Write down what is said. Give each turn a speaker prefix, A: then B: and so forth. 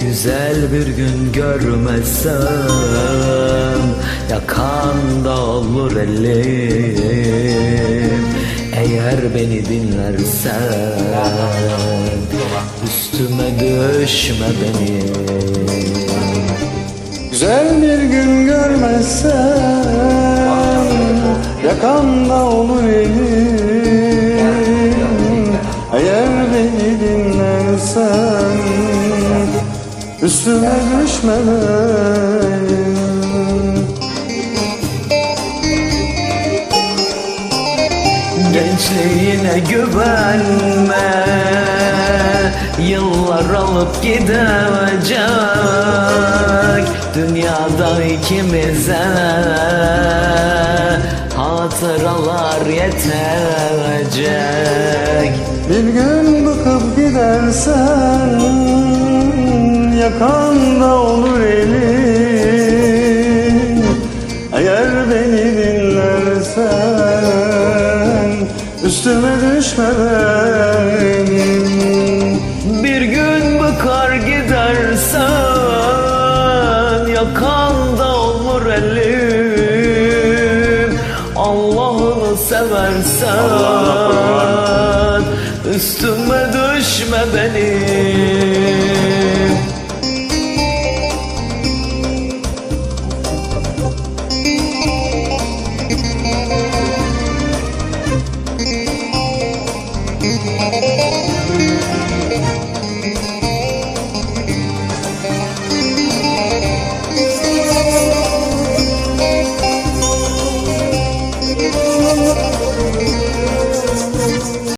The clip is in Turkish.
A: Güzel bir gün görmezsem Yakan da olur elim. Eğer beni dinlersen Üstüme düşme beni.
B: Güzel bir gün görmezsem Yakan da olur elim. Dinlersen Üstüme düşme benim
A: Gençliğine güvenme Yıllar alıp gidecek Dünyada ikimize Hatıralar yetecek.
B: Bir gün bıkıp gidersen Yakanda olur elim Eğer beni dinlersen Üstüme düşme benim
A: Bir gün bıkar gidersen Yakanda olur elim Allah'ını seversen Üstüme düşme benim Thank you.